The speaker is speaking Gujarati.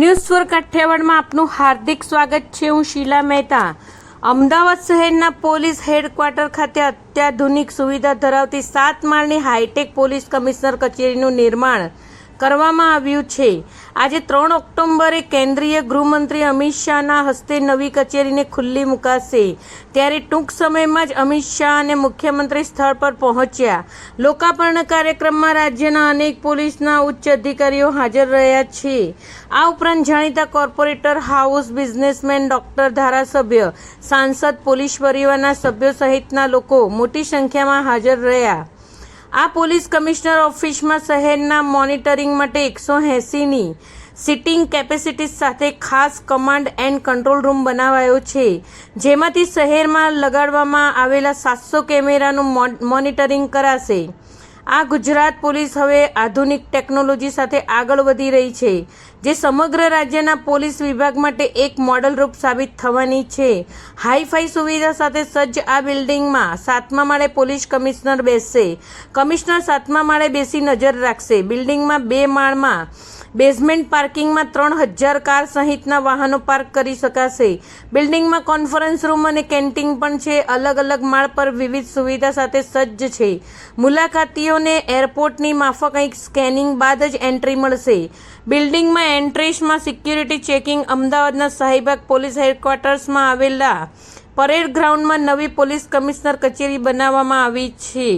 ન્યૂઝ ફોર કાઠિયાવાડમાં આપનું હાર્દિક સ્વાગત છે. હું શીલા મહેતા. અમદાવાદ શહેરના પોલીસ હેડક્વાર્ટર ખાતે અત્યાધુનિક સુવિધા ધરાવતી સાત માળની હાઈટેક પોલીસ કમિશનર કચેરીનું નિર્માણ કરવામાં આવ્યું છે. આજે ત્રણ ઓક્ટોબરે કેન્દ્રીય ગૃહમંત્રી અમિત શાહના હસ્તે નવી કચેરીને ખુલ્લી મુકાશે. ત્યારે ટૂંક સમયમાં જ અમિત શાહ અને મુખ્યમંત્રી સ્થળ પર પહોંચ્યા. લોકાર્પણ કાર્યક્રમમાં રાજ્યના અનેક પોલીસના ઉચ્ચ અધિકારીઓ હાજર રહ્યા છે. આ ઉપરાંત જાણીતા કોર્પોરેટર, હાઉસ બિઝનેસમેન, ડોક્ટર, ધારાસભ્ય, સાંસદ, પોલીસ પરિવારના સભ્યો સહિતના લોકો મોટી સંખ્યામાં હાજર રહ્યા. આ પોલીસ કમિશનર ઓફિસમાં શહેરના મોનિટરિંગ માટે એકસો એંસીની સિટિંગ કેપેસિટી સાથે ખાસ કમાન્ડ એન્ડ કંટ્રોલ રૂમ બનાવાયો છે. જેમાંથી શહેરમાં લગાડવામાં આવેલા સાતસો કેમેરાનું મોન- મોનિટરિંગ કરાશે. આ ગુજરાત પોલીસ હવે આધુનિક ટેકનોલોજી સાથે આગળ વધી રહી છે, જે સમગ્ર રાજ્યના પોલીસ વિભાગ માટે એક મોડલ રૂપ સાબિત થવાની છે. હાઈફાઈ સુવિધા સાથે સજ્જ આ બિલ્ડિંગમાં સાતમા માળે પોલીસ કમિશનર બેસશે. કમિશનર સાતમા માળે બેસી નજર રાખશે. બિલ્ડિંગમાં બે માળમાં બેઝમેન્ટ પાર્કિંગમાં ત્રણ હજાર કાર સહિતના વાહનો પાર્ક કરી શકાશે. બિલ્ડિંગમાં કોન્ફરન્સ રૂમ અને કેન્ટીન પણ છે. અલગ અલગ માળ પર વિવિધ સુવિધા સાથે સજ્જ છે. મુલાકાતીઓને એરપોર્ટની માફક કંઈક સ્કેનિંગ બાદ જ એન્ટ્રી મળશે. બિલ્ડિંગમાં એન્ટ્રીસમાં સિક્યુરિટી ચેકિંગ અમદાવાદના શાહીબાગ પોલીસ હેડક્વાર્ટર્સમાં આવેલા પરેડ ગ્રાઉન્ડમાં નવી પોલીસ કમિશનર કચેરી બનાવવામાં આવી છે.